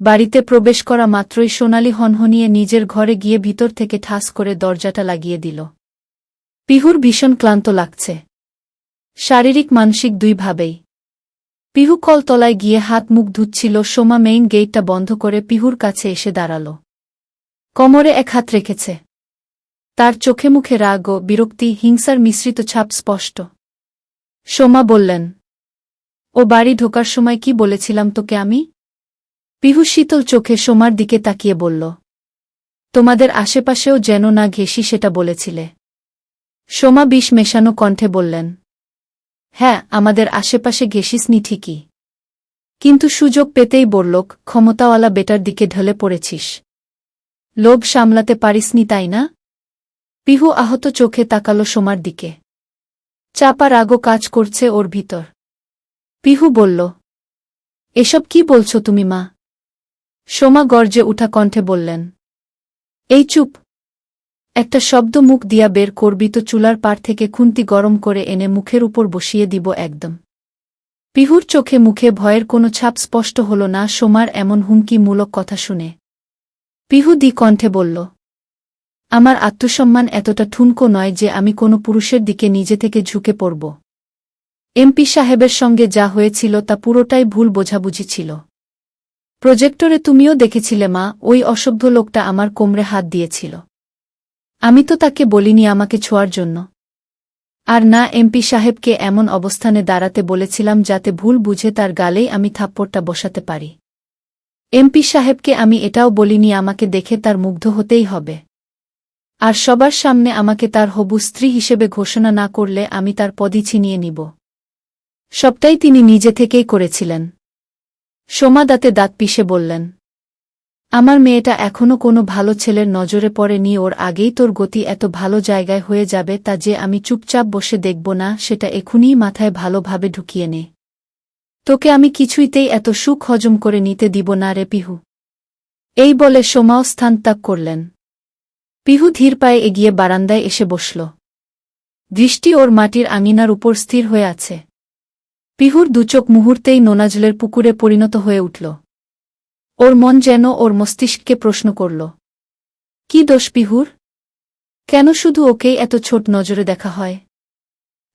বাড়িতে প্রবেশ করা মাত্রই সোনালি হনহনিয়ে নিজের ঘরে গিয়ে ভিতর থেকে ঠাস করে দরজাটা লাগিয়ে দিল। পিহুর ভীষণ ক্লান্ত লাগছে। শারীরিক মানসিক দুইভাবেই পিহু কলতলায় গিয়ে হাত মুখ ধুচ্ছিল, সোমা মেইন গেটটা বন্ধ করে পিহুর কাছে এসে দাঁড়াল। কোমরে এক হাত রেখেছে। তার চোখে মুখে রাগ ও বিরক্তি, হিংসার মিশ্রিত ছাপ স্পষ্ট। সোমা বললেন, ও বাড়ি ঢোকার সময় কি বলেছিলাম তোকে আমি? পিহু শীতল চোখে সোমার দিকে তাকিয়ে বলল, তোমাদের আশেপাশেও যেন না ঘেসি সেটা বলেছিলে। সোমা বিষ মেশানো কণ্ঠে বললেন হ্যাঁ আমাদের আশেপাশে ঘেসিসনি ঠিকই। কিন্তু সুযোগ পেতেই বললোক ক্ষমতাওয়ালা বেটার দিকে ঢলে পড়েছিস। লোভ সামলাতে পারিসনি, তাই না? পিহু আহত চোখে তাকালো সোমার দিকে। চাপা রাগও কাজ করছে ওর ভিতর। পিহু বলল, এসব কি বলছো তুমি, মা? সোমা গর্জে উঠা কণ্ঠে বললেন, এই চুপ। একটা শব্দ মুখ দিয়া বের করবি তো চুলার পার থেকে খুন্তি গরম করে এনে মুখের উপর বসিয়ে দিব একদম। পিহুর চোখে মুখে ভয়ের কোনো ছাপ স্পষ্ট হল না, সোমার এমন হুমকিমূলক কথা শুনে। পিহু দি কণ্ঠে বলল, আমার আত্মসম্মান এতটা ঠুনকো নয় যে আমি কোনো পুরুষের দিকে নিজে থেকে ঝুঁকে পড়ব। এমপি সাহেবের সঙ্গে যা হয়েছিল তা পুরোটাই ভুল বোঝাবুঝি ছিল। প্রজেক্টরে তুমিও দেখেছিলে মা, ওই অসভ্য লোকটা আমার কোমরে হাত দিয়েছিল। আমি তো তাকে বলিনি আমাকে ছোঁয়ার জন্য। আর না এমপি সাহেবকে এমন অবস্থানে দাঁড়াতে বলেছিলাম যাতে ভুল বুঝে তার গালেই আমি থাপ্পড়টা বসাতে পারি। এমপি সাহেবকে আমি এটাও বলিনি আমাকে দেখে তার মুগ্ধ হতেই হবে। আর সবার সামনে আমাকে তার হবু স্ত্রী হিসেবে ঘোষণা না করলে আমি তার পদই ছিনিয়ে নিব। সবটাই তিনি নিজে থেকেই করেছিলেন। সোমা দাঁতে দাঁত পিষে বললেন, আমার মেয়েটা এখনও কোনো ভালো ছেলের নজরে পড়েনি, ওর আগেই তোর গতি এত ভালো জায়গায় হয়ে যাবে তা যে আমি চুপচাপ বসে দেখব না, সেটা এখুনি মাথায় ভালোভাবে ঢুকিয়ে নে। তোকে আমি কিছুইতেই এত সুখ হজম করে নিতে দিব না রে পিহু এই বলে সোমাও স্থান ত্যাগ করলেন। পিহু ধীর পায়ে এগিয়ে বারান্দায় এসে বসল। দৃষ্টি ওর মাটির আঙিনার উপর স্থির হয়ে আছে। পিহুর দুচোখ মুহূর্তেই নোনাজলের পুকুরে পরিণত হয়ে উঠল। ওর মন যেন ওর মস্তিষ্ককে প্রশ্ন করল, কি দোষ পিহুর? কেন শুধু ওকেই এত ছোট নজরে দেখা হয়?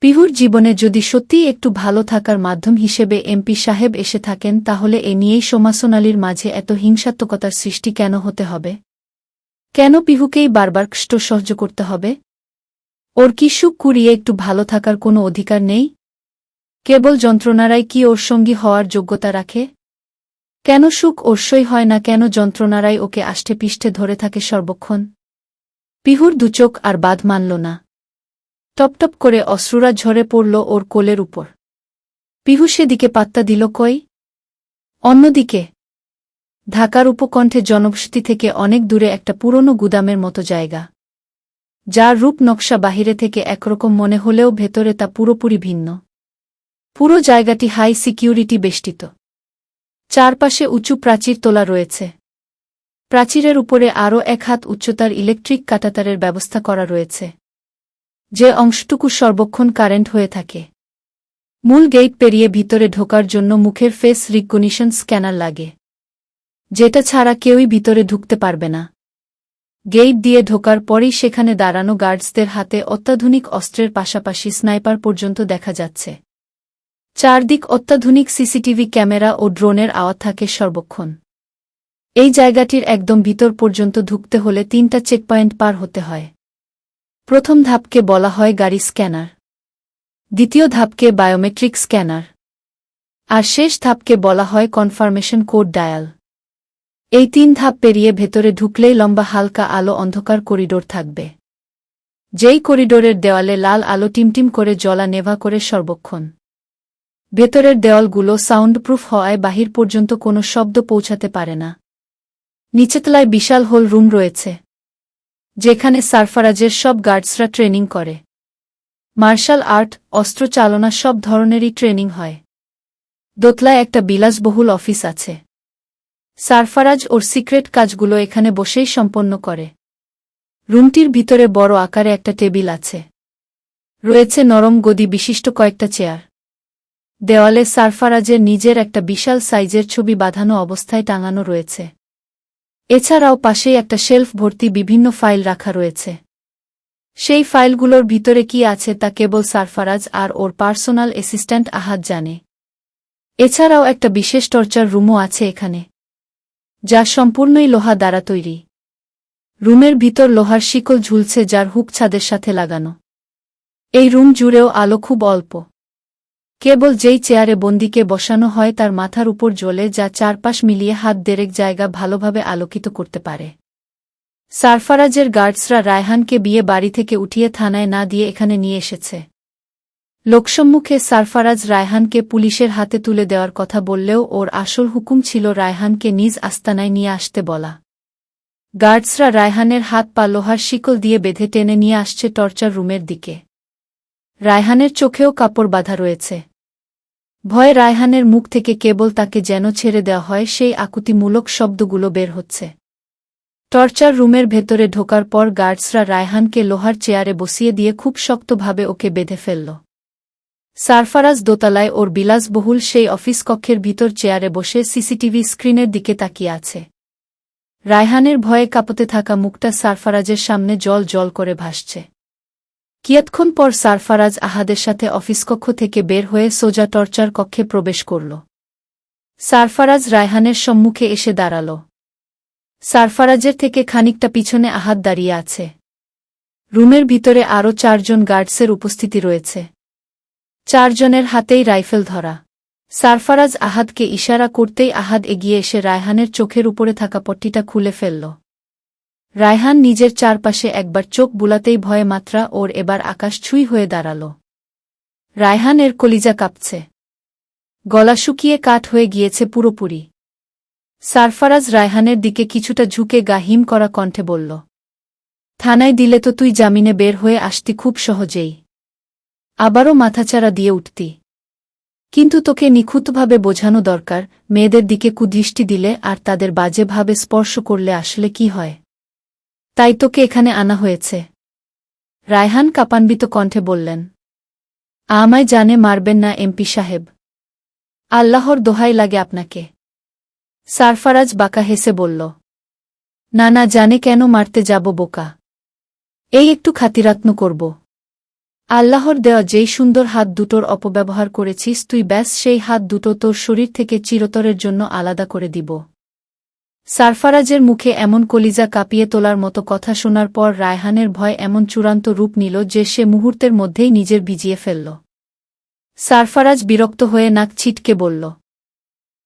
পিহুর জীবনে যদি সত্যিই একটু ভালো থাকার মাধ্যম হিসেবে এমপি সাহেব এসে থাকেন, তাহলে এ নিয়েই সোমাসোনালির মাঝে এত হিংসাত্মকতার সৃষ্টি কেন হতে হবে? কেন পিহুকেই বারবার কষ্ট সহ্য করতে হবে? ওর কি সুখ কুড়িয়ে একটু ভালো থাকার কোনো অধিকার নেই? কেবল যন্ত্রণারাই কি ওর সঙ্গী হওয়ার যোগ্যতা রাখে? কেন সুখ অর্ষই হয় না কেন যন্ত্রণারাই ওকে আষ্টে পিষ্ঠে ধরে থাকে সর্বক্ষণ? পিহুর দুচোখ আর বাদ মানল না। টপটপ করে অশ্রুরা ঝরে পড়ল ওর কোলের উপর। পিহু সেদিকে পাত্তা দিল কই? অন্যদিকে। ঢাকার উপকণ্ঠে জনবসতি থেকে অনেক দূরে একটা পুরনো গুদামের মতো জায়গা। যার রূপ নকশা বাহিরে থেকে একরকম মনে হলেও ভেতরে তা পুরোপুরি ভিন্ন। পুরো জায়গাটি হাই সিকিউরিটি বেষ্টিত। চারপাশে উঁচু প্রাচীর তোলা রয়েছে। প্রাচীরের উপরে আরও এক হাত উচ্চতার ইলেকট্রিক কাটাতারের ব্যবস্থা করা রয়েছে, যে অংশটুকু সর্বক্ষণ কারেন্ট হয়ে থাকে। মূল গেট পেরিয়ে ভিতরে ঢোকার জন্য মুখের ফেস রিকগনিশন স্ক্যানার লাগে, যেটা ছাড়া কেউই ভিতরে ঢুকতে পারবে না। গেট দিয়ে ঢোকার পরেই সেখানে দাঁড়ানো গার্ডসদের হাতে অত্যাধুনিক অস্ত্রের পাশাপাশি স্নাইপার পর্যন্ত দেখা যাচ্ছে। চারদিক অত্যাধুনিক সিসিটিভি ক্যামেরা ও ড্রোনের আওয়াজ থাকে সর্বক্ষণ। এই জায়গাটির একদম ভিতর পর্যন্ত ঢুকতে হলে তিনটা চেকপয়েন্ট পার হতে হয়। প্রথম ধাপকে বলা হয় গাড়ি স্ক্যানার। দ্বিতীয় ধাপকে বায়োমেট্রিক স্ক্যানার। আর শেষ ধাপকে বলা হয় কনফার্মেশন কোড ডায়াল। এই তিন ধাপ পেরিয়ে ভেতরে ঢুকলেই লম্বা হালকা আলো অন্ধকার করিডোর থাকবে। যেই করিডোরের দেওয়ালে লাল আলো টিমটিম করে জলা নেভা করে সর্বক্ষণ। ভেতরের দেওয়ালগুলো সাউন্ডপ্রুফ হওয়ায় বাহির পর্যন্ত কোনো শব্দ পৌঁছাতে পারে না। নিচেতলায় বিশাল হোল রুম রয়েছে, যেখানে সারফারাজের সব গার্ডসরা ট্রেনিং করে। মার্শাল আর্ট, অস্ত্র চালনা সব ধরনেরই ট্রেনিং হয়। দোতলায় একটা বিলাসবহুল অফিস আছে। সারফারাজ ওর সিক্রেট কাজগুলো এখানে বসেই সম্পন্ন করে। রুমটির ভিতরে বড় আকারে একটা টেবিল আছে। রয়েছে নরম গদি বিশিষ্ট কয়েকটা চেয়ার। দেওয়ালে সারফারাজের নিজের একটা বিশাল সাইজের ছবি বাঁধানো অবস্থায় টাঙানো রয়েছে। এছাড়াও পাশেই একটা শেলফ ভর্তি বিভিন্ন ফাইল রাখা রয়েছে। সেই ফাইলগুলোর ভিতরে কি আছে তা কেবল সারফারাজ আর ওর পার্সোনাল অ্যাসিস্ট্যান্ট আহাত জানে। এছাড়াও একটা বিশেষ টর্চার রুমও আছে এখানে, যা সম্পূর্ণই লোহা দ্বারা তৈরি। রুমের ভিতর লোহার শিকল ঝুলছে যার হুক ছাদের সাথে লাগানো। এই রুম জুড়েও আলো খুব অল্প। কেবল যেই চেয়ারে বন্দিকে বসানো হয় তার মাথার উপর জ্বলে যা চারপাশ মিলিয়ে হাত দেরেক জায়গা ভালোভাবে আলোকিত করতে পারে। সারফারাজের গার্ডসরা রায়হানকে বিয়ে বাড়ি থেকে উঠিয়ে থানায় না দিয়ে এখানে নিয়ে এসেছে। লোকসম্মুখে সারফারাজ রায়হানকে পুলিশের হাতে তুলে দেওয়ার কথা বললেও ওর আসল হুকুম ছিল রায়হানকে নিজ আস্তানায় নিয়ে আসতে বলা। গার্ডসরা রায়হানের হাত পা লোহার শিকল দিয়ে বেঁধে টেনে নিয়ে আসছে টর্চার রুমের দিকে। রায়হানের চোখেও কাপড় বাঁধা রয়েছে। ভয়ে রায়হানের মুখ থেকে কেবল তাকে যেন ছেড়ে দেওয়া হয় সেই আকুতিমূলক শব্দগুলো বের হচ্ছে। টর্চার রুমের ভেতরে ঢোকার পর গার্ডসরা রায়হানকে লোহার চেয়ারে বসিয়ে দিয়ে খুব শক্তভাবে ওকে বেঁধে ফেলল। সারফারাজ দোতলায় ওর বিলাসবহুল সেই অফিস কক্ষের ভিতর চেয়ারে বসে সিসিটিভি স্ক্রিনের দিকে তাকিয়ে আছে। রায়হানের ভয়ে কাঁপতে থাকা মুখটা সারফারাজের সামনে জল জল করে ভাসছে। কিয়ৎক্ষণ পর সারফারাজ আহাদের সাথে অফিস কক্ষ থেকে বের হয়ে সোজা টর্চার কক্ষে প্রবেশ করল। সারফারাজ রায়হানের সম্মুখে এসে দাঁড়াল। সারফারাজের থেকে খানিকটা পিছনে আহাদ দাঁড়িয়ে আছে। রুমের ভিতরে আরও চারজন গার্ডসের উপস্থিতি রয়েছে। চারজনের হাতেই রাইফেল ধরা। সারফারাজ আহাদকে ইশারা করতেই আহাদ এগিয়ে এসে রায়হানের চোখের উপরে থাকা পট্টিটা খুলে ফেলল। রায়হান নিজের চারপাশে একবার চোখ বুলাতেই ভয়ে মাত্রা ওর এবার আকাশ ছুঁই হয়ে দাঁড়াল। রায়হান এর কলিজা কাঁপছে। গলা শুকিয়ে কাঠ হয়ে গিয়েছে পুরোপুরি। সারফারাজ রায়হানের দিকে কিছুটা ঝুঁকে গা হিম করা কণ্ঠে বলল, থানায় দিলে তো তুই জামিনে বের হয়ে আসতি খুব সহজেই। আবারও মাথাচাড়া দিয়ে উঠতি। কিন্তু তোকে নিখুঁতভাবে বোঝানো দরকার, মেয়েদের দিকে কুদৃষ্টি দিলে আর তাদের বাজেভাবে স্পর্শ করলে আসলে কি হয়? তাই তোকে এখানে আনা হয়েছে। রায়হান কাপান্বিত কণ্ঠে বললেন, আমায় জানে মারবেন না এমপি সাহেব। আল্লাহর দোহাই লাগে আপনাকে। সারফারাজ বাঁকা হেসে বলল, না না, জানে কেন মারতে যাব বোকা। এই একটু খাতিরাত্ম করব। আল্লাহর দেওয়া যেই সুন্দর হাত দুটোর অপব্যবহার করেছিস তুই ব্যাস সেই হাত দুটো তোর শরীর থেকে চিরতরের জন্য আলাদা করে দিব। সারফারাজের মুখে এমন কলিজা কাঁপিয়ে তোলার মতো কথা শোনার পর রায়হানের ভয় এমন চূড়ান্ত রূপ নিল যে সে মুহূর্তের মধ্যেই নিজের ভিজিয়ে ফেলল। সারফারাজ বিরক্ত হয়ে নাক ছিটকে বলল,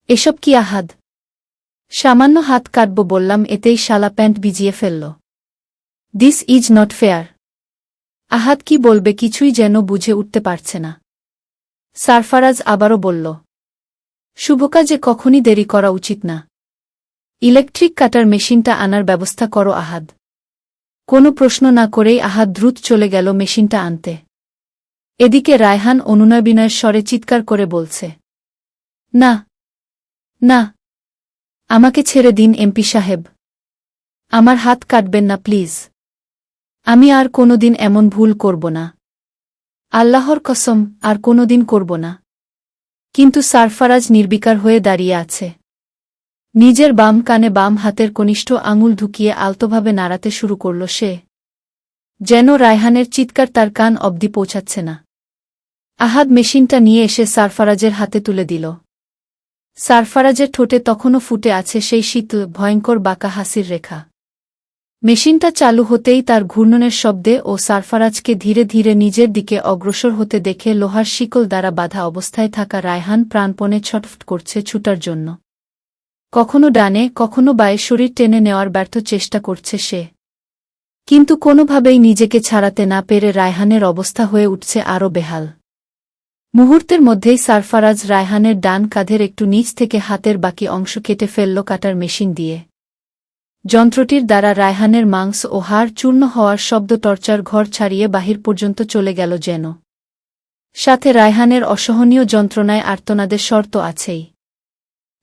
এসব কি আহাদ? সামান্য হাত কাটব বললাম, এতেই শালা প্যান্ট ভিজিয়ে ফেলল। This is not fair Ahad কি বলবে কিছুই যেন বুঝে উঠতে পারছে না। সারফারাজ আবারও বলল শুভকাজে কখনই দেরি করা উচিত না। ইলেকট্রিক কাটার মেশিনটা আনার ব্যবস্থা করো আহাদ। কোনো প্রশ্ন না করেই আহাদ দ্রুত চলে গেল মেশিনটা আনতে। এদিকে রায়হান অনুনয় বিনয়ের স্বরে চিৎকার করে বলছে, না না, আমাকে ছেড়ে দিন এমপি সাহেব। আমার হাত কাটবেন না, প্লিজ। আমি আর কোনোদিন এমন ভুল করব না। আল্লাহর কসম, আর কোনোদিন করব না। কিন্তু সারফারাজ নির্বিকার হয়ে দাঁড়িয়ে আছে। নিজের বাম কানে বাম হাতের কনিষ্ঠ আঙুল ঢুকিয়ে আলতোভাবে নাড়াতে শুরু করল সে। যেন রায়হানের চিৎকার তার কান অবধি পৌঁছাচ্ছে না। আহাদ মেশিনটা নিয়ে এসে সারফারাজের হাতে তুলে দিল। সারফারাজের ঠোঁটে তখনও ফুটে আছে সেই শীত, ভয়ঙ্কর বাঁকা হাসির রেখা। মেশিনটা চালু হতেই তার ঘূর্ণনের শব্দে ও সারফারাজকে ধীরে ধীরে নিজের দিকে অগ্রসর হতে দেখে লোহার শিকল দ্বারা বাধা অবস্থায় থাকা রায়হান প্রাণপণে ছটফট করছে ছুটার জন্য। কখনো ডানে, কখনো বায়ে শরীর টেনে নেওয়ার ব্যর্থ চেষ্টা করছে সে। কিন্তু কোনোভাবেই নিজেকে ছাড়াতে না পেরে রায়হানের অবস্থা হয়ে উঠছে আরও বেহাল। মুহূর্তের মধ্যেই সারফারাজ রায়হানের ডান কাঁধের একটু নিচ থেকে হাতের বাকি অংশ কেটে ফেলল কাটার মেশিন দিয়ে। যন্ত্রটির দ্বারা রায়হানের মাংস ও হাড় চূর্ণ হওয়ার শব্দ টর্চার ঘর ছাড়িয়ে বাহির পর্যন্ত চলে গেল যেন। সাথে রায়হানের অসহনীয় যন্ত্রণায় আর্তনাদের শর্ত আছেই।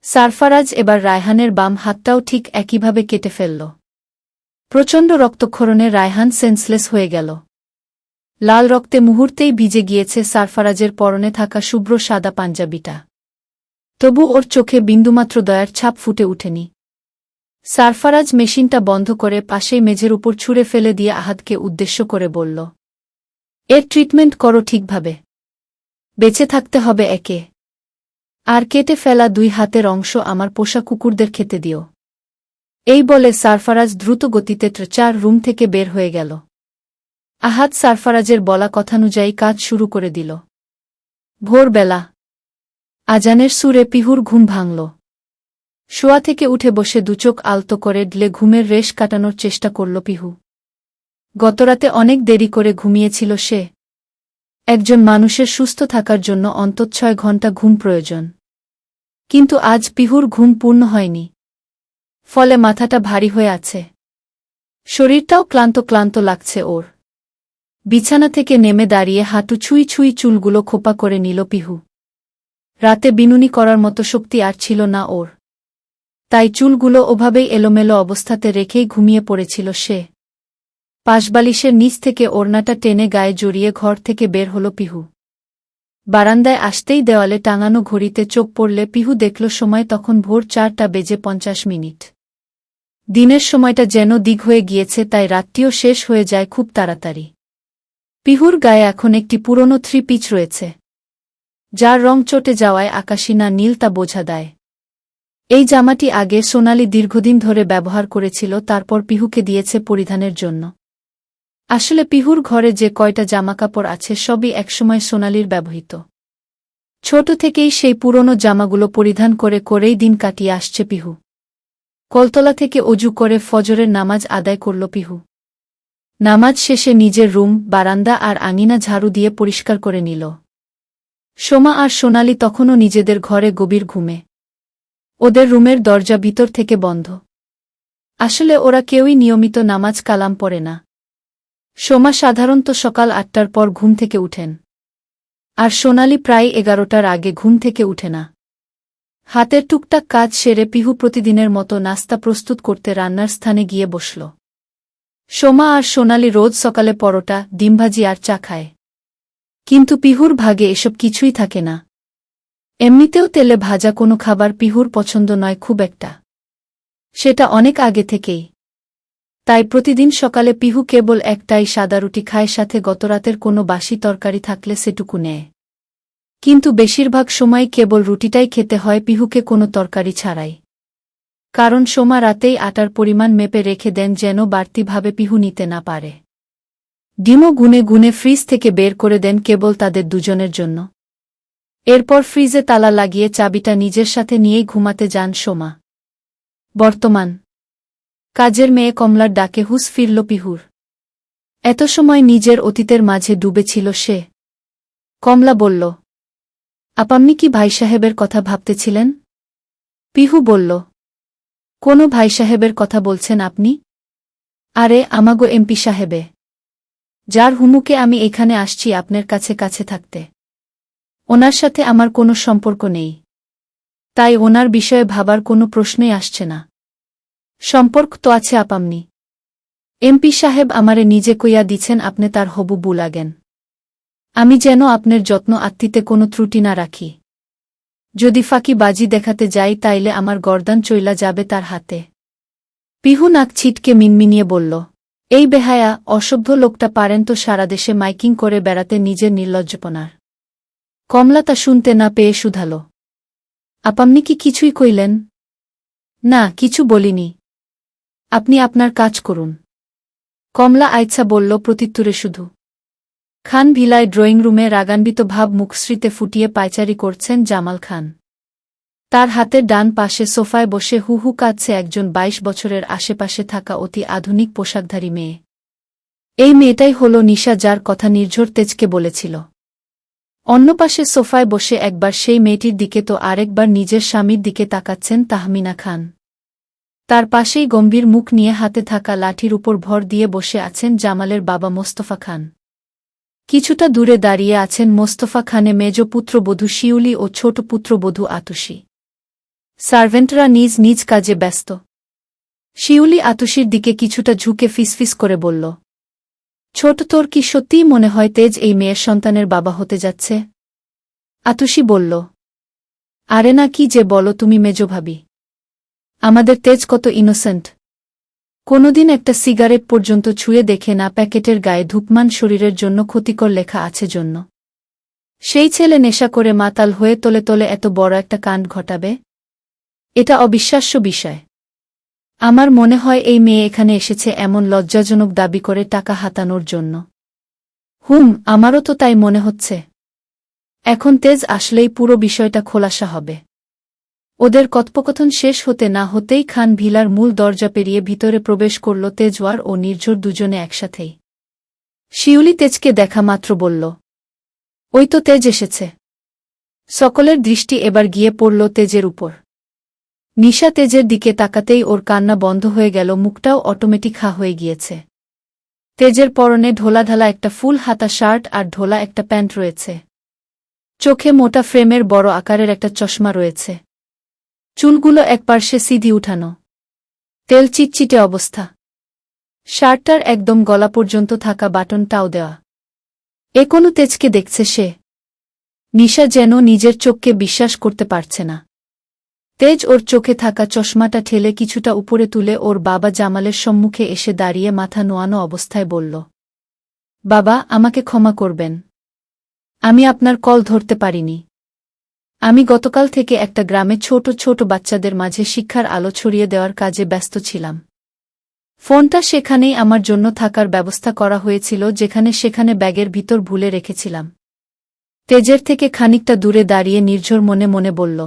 সারফারাজ এবার রায়হানের বাম হাতটাও ঠিক একইভাবে কেটে ফেলল। প্রচণ্ড রক্তক্ষরণে রায়হান সেন্সলেস হয়ে গেল। লাল রক্তে মুহূর্তেই ভিজে গিয়েছে সারফারাজের পরনে থাকা শুভ্র সাদা পাঞ্জাবিটা। তবু ওর চোখে বিন্দুমাত্র দয়ার ছাপ ফুটে উঠেনি। সারফারাজ মেশিনটা বন্ধ করে পাশেই মেঝের উপর ছুঁড়ে ফেলে দিয়ে আহাতকে উদ্দেশ্য করে বলল, এর ট্রিটমেন্ট করো ঠিকভাবে। বেঁচে থাকতে হবে একে। আর কেটে ফেলা দুই হাতের অংশ আমার পোষা কুকুরদের খেতে দিও। এই বলে সারফারাজ দ্রুত গতিতে চার রুম থেকে বের হয়ে গেল। আহাত সারফারাজের বলা কথানুযায়ী কাজ শুরু করে দিল। ভোরবেলা। আজানের সুরে পিহুর ঘুম ভাঙল। শোয়া থেকে উঠে বসে দুচোখ আলতো করে ডলে ঘুমের রেশ কাটানোর চেষ্টা করল পিহু। গতরাতে অনেক দেরি করে ঘুমিয়েছিল সে। একজন মানুষের সুস্থ থাকার জন্য অন্তত ছয় ঘণ্টা ঘুম প্রয়োজন। কিন্তু আজ পিহুর ঘুম পূর্ণ হয়নি। ফলে মাথাটা ভারী হয়ে আছে। শরীরটাও ক্লান্ত ক্লান্ত লাগছে ওর। বিছানা থেকে নেমে দাঁড়িয়ে হাঁটু ছুঁই ছুঁই চুলগুলো খোপা করে নিল পিহু। রাতে বিনুনি করার মতো শক্তি আর ছিল না ওর। তাই চুলগুলো ওভাবেই এলোমেলো অবস্থাতে রেখেই ঘুমিয়ে পড়েছিল সে। পাশবালিশের নিচ থেকে ওড়নাটা টেনে গায়ে জড়িয়ে ঘর থেকে বের হল পিহু। বারান্দায় আসতেই দেওয়ালে টাঙানো ঘড়িতে চোখ পড়লে পিহু দেখল সময় তখন ভোর চারটা বেজে পঞ্চাশ মিনিট। দিনের সময়টা যেন দিগ হয়ে গিয়েছে তাই রাতটিও শেষ হয়ে যায় খুব তাড়াতাড়ি। পিহুর গায়ে এখন একটি পুরনো থ্রি পিচ রয়েছে। যার রং চটে যাওয়ায় আকাশী না নীল তা বোঝা দেয়। এই জামাটি আগে সোনালি দীর্ঘদিন ধরে ব্যবহার করেছিল, তারপর পিহুকে দিয়েছে পরিধানের জন্য। আসলে পিহুর ঘরে যে কয়টা জামাকাপড় আছে সবই একসময় সোনালির ব্যবহৃত। ছোট থেকেই সেই পুরনো জামাগুলো পরিধান করে করেই দিন কাটিয়ে আসছে পিহু। কলতলা থেকে অজু করে ফজরের নামাজ আদায় করল পিহু। নামাজ শেষে নিজের রুম, বারান্দা আর আঙিনা ঝাড়ু দিয়ে পরিষ্কার করে নিল। সোমা আর সোনালি তখনও নিজেদের ঘরে গভীর ঘুমে। ওদের রুমের দরজা ভিতর থেকে বন্ধ। আসলে ওরা কেউই নিয়মিত নামাজ কালাম পড়ে না। সোমা সাধারণত সকাল আটটার পর ঘুম থেকে উঠেন। আর সোনালি প্রায় এগারোটার আগে ঘুম থেকে উঠে না। হাতের টুকটাক কাজ সেরে পিহু প্রতিদিনের মতো নাস্তা প্রস্তুত করতে রান্নার স্থানে গিয়ে বসল। সোমা আর সোনালি রোজ সকালে পরোটা ডিমভাজি আর চা খায়। কিন্তু পিহুর ভাগে এসব কিছুই থাকে না। এমনিতেও তেলে ভাজা কোনো খাবার পিহুর পছন্দ নয় খুব একটা। সেটা অনেক আগে থেকেই। তাই প্রতিদিন সকালে পিহু কেবল একটাই সাদা রুটি খায়, সাথে গতরাতের কোনো বাসি তরকারি থাকলে সেটুকু নেয়। কিন্তু বেশিরভাগ সময় কেবল রুটিটাই খেতে হয়, পিহুকে কোনো তরকারি ছাড়াই। কারণ সোমা রাতেই আটার পরিমাণ মেপে রেখে দেন যেন বাড়তিভাবে পিহু নিতে না পারে। ডিমও গুনে গুনে ফ্রিজ থেকে বের করে দেন কেবল তাদের দুজনের জন্য। এরপর ফ্রিজে তালা লাগিয়ে চাবিটা নিজের সাথে নিয়েই ঘুমাতে যান সোমা। বর্তমান কাজের মেয়ে কমলার ডাকে হুস ফিরল পিহুর। এত সময় নিজের অতীতের মাঝে ডুবেছিল সে। কমলা বলল, আপামনি কি ভাই সাহেবের কথা ভাবতেছিলেন? পিহু বলল, কোনো ভাই সাহেবের কথা বলছেন আপনি? আরে, আমাগো এমপি সাহেবে। যার হুমুকে আমি এখানে আসছি আপনার কাছে কাছে থাকতে। ওনার সাথে আমার কোনো সম্পর্ক নেই। তাই ওনার বিষয়ে ভাবার কোনো প্রশ্নই আসছে না। সম্পর্ক তো আছে আপামনি। এমপি সাহেব আমারে নিজে কইয়া দিছেন আপনি তার হবু বুলাগেন। আমি যেন আপনার যত্ন আত্মীতে কোনো ত্রুটি না রাখি। যদি ফাঁকি বাজি দেখাতে যাই তাইলে আমার গর্দান চইলা যাবে তার হাতে। পিহু নাক ছিটকে মিনমিনিয়ে বলল, এই বেহায়া, অসভ্য লোকটা পারেন তো সারা দেশে মাইকিং করে বেড়াতে নিজের নির্লজ্জপনার। কমলা তা শুনতে না পেয়ে শুধাল, আপামনি কি কিছুই কইলেন? না, কিছু বলিনি। আপনি আপনার কাজ করুন। কমলা আইচ্ছা বলল প্রত্যুত্তরে শুধু। খান ভিলায় ড্রয়িং রুমে রাগান্বিত ভাব মুখশ্রীতে ফুটিয়ে পায়চারি করছেন জামাল খান। তার হাতের ডান পাশে সোফায় বসে হু হু কাঁদছে একজন ২২ বছরের আশেপাশে থাকা অতি আধুনিক পোশাকধারী মেয়ে। এই মেয়েটাই হল নিশা যার কথা নির্ঝর তেজকে বলেছিল। অন্য পাশে সোফায় বসে একবার সেই মেয়েটির দিকে তো আরেকবার নিজের স্বামীর দিকে তাকাচ্ছেন তাহমিনা খান। তার পাশেই গম্ভীর মুখ নিয়ে হাতে থাকা লাঠির উপর ভর দিয়ে বসে আছেন জামালের বাবা মোস্তফা খান। কিছুটা দূরে দাঁড়িয়ে আছেন মোস্তফা খানে মেজ পুত্রবধূ শিউলি ও ছোট পুত্রবধূ আতুষী সার্ভেন্টরা নিজ নিজ কাজে ব্যস্ত। শিউলি আতুষীর দিকে কিছুটা ঝুঁকে ফিসফিস করে বলল, ছোট তোর কি সত্যিই মনে হয় তেজ এই মেয়ের সন্তানের বাবা হতে যাচ্ছে? আতুষি বলল, আরে না কি যে বলো তুমি মেজো ভাবি। আমাদের তেজ কত ইনোসেন্ট কোনোদিন একটা সিগারেট পর্যন্ত ছুঁয়ে দেখে না প্যাকেটের গায়ে ধূপমান শরীরের জন্য ক্ষতিকর লেখা আছে জন্য। সেই ছেলে নেশা করে মাতাল হয়ে তোলে তোলে এত বড় একটা কাণ্ড ঘটাবে? এটা অবিশ্বাস্য বিষয়। আমার মনে হয় এই মেয়ে এখানে এসেছে এমন লজ্জাজনক দাবি করে টাকা হাতানোর জন্য। হুম, আমারও তো তাই মনে হচ্ছে। এখন তেজ আসলেই পুরো বিষয়টা খোলাসা হবে। ওদের কথোপকথন শেষ হতে না হতেই খান ভিলার মূল দরজা পেরিয়ে ভিতরে প্রবেশ করল তেজওয়ার ও নির্ঝর দুজনে একসাথেই। শিউলি তেজকে দেখা মাত্র বলল, ওই তো তেজ এসেছে। সকলের দৃষ্টি এবার গিয়ে পড়ল তেজের উপর। নিশা তেজের দিকে তাকাতেই ওর কান্না বন্ধ হয়ে গেল, মুখটাও অটোমেটিক হা হয়ে গিয়েছে। তেজের পরনে ঢোলাঢালা একটা ফুল হাতা শার্ট আর ঢোলা একটা প্যান্ট রয়েছে। চোখে মোটা ফ্রেমের বড় আকারের একটা চশমা রয়েছে। চুলগুলো একপার্শ্বে সিধি উঠানো। তেল চিটচিটে অবস্থা। শার্টটার একদম গলা পর্যন্ত থাকা বাটনটাও দেওয়া। এ কোনো তেজকে দেখছে সে। নিশা যেন নিজের চোখকে বিশ্বাস করতে পারছে না। তেজ ওর চোখে থাকা চশমাটা ঠেলে কিছুটা উপরে তুলে ওর বাবা জামালের সম্মুখে এসে দাঁড়িয়ে মাথা নোয়ানো অবস্থায় বলল, বাবা, আমাকে ক্ষমা করবেন। আমি আপনার কল ধরতে পারিনি। আমি গতকাল থেকে একটা গ্রামে ছোট ছোট বাচ্চাদের মাঝে শিক্ষার আলো ছড়িয়ে দেওয়ার কাজে ব্যস্ত ছিলাম। ফোনটা সেখানেই আমার জন্য থাকার ব্যবস্থা করা হয়েছিল যেখানে সেখানে ব্যাগের ভিতর ভুলে রেখেছিলাম। তেজের থেকে খানিকটা দূরে দাঁড়িয়ে নির্ঝর মনে মনে বলল,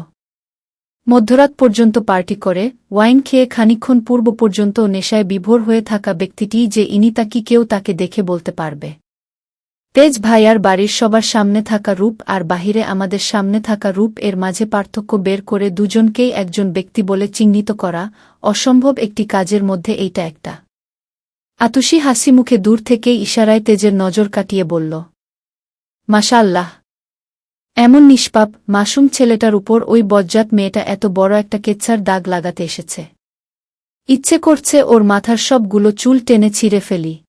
মধ্যরাত পর্যন্ত পার্টি করে, ওয়াইন খেয়ে খানিক্ষণ পূর্ব পর্যন্ত নেশায় বিভোর হয়ে থাকা ব্যক্তিটি যে ইনি তা কি কেউ তাকে দেখে বলতে পারবে? তেজ ভাইয়ার বাড়ির সবার সামনে থাকা রূপ আর বাহিরে আমাদের সামনে থাকা রূপ এর মাঝে পার্থক্য বের করে দুজনকেই একজন ব্যক্তি বলে চিহ্নিত করা অসম্ভব একটি কাজের মধ্যে এইটা একটা। আতুষি হাসি মুখে দূর থেকেই ইশারায় তেজের নজর কাটিয়ে বলল মাশা আল্লাহ এমন নিষ্পাপ, মাসুম ছেলেটার উপর ওই বজ্জাত মেয়েটা এত বড় একটা কেচ্ছার দাগ লাগাতে এসেছে। ইচ্ছে করছে ওর মাথার সবগুলো চুল টেনে ছিঁড়ে ফেলি।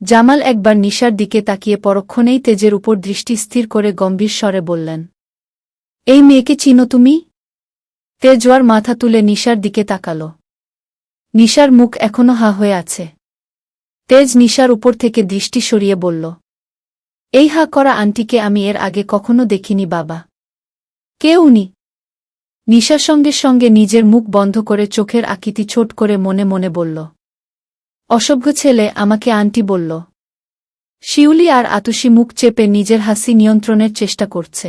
জামাল একবার নিশার দিকে তাকিয়ে পরক্ষণেই তেজের উপর দৃষ্টি স্থির করে গম্ভীর স্বরে বললেন, এই মেয়েকে চিনো তুমি? তেজওয়ার মাথা তুলে নিশার দিকে তাকাল। নিশার মুখ এখনও হা হয়ে আছে। তেজ নিশার উপর থেকে দৃষ্টি সরিয়ে বলল, এই হা করা আন্টিকে আমি এর আগে কখনো দেখিনি বাবা। কে উনি? নিশার সঙ্গে সঙ্গে নিজের মুখ বন্ধ করে চোখের আকৃতি ছোট করে মনে মনে বলল অসভ্য ছেলে আমাকে আন্টি বলল। শিউলি আর আতুষি মুখ চেপে নিজের হাসি নিয়ন্ত্রণের চেষ্টা করছে।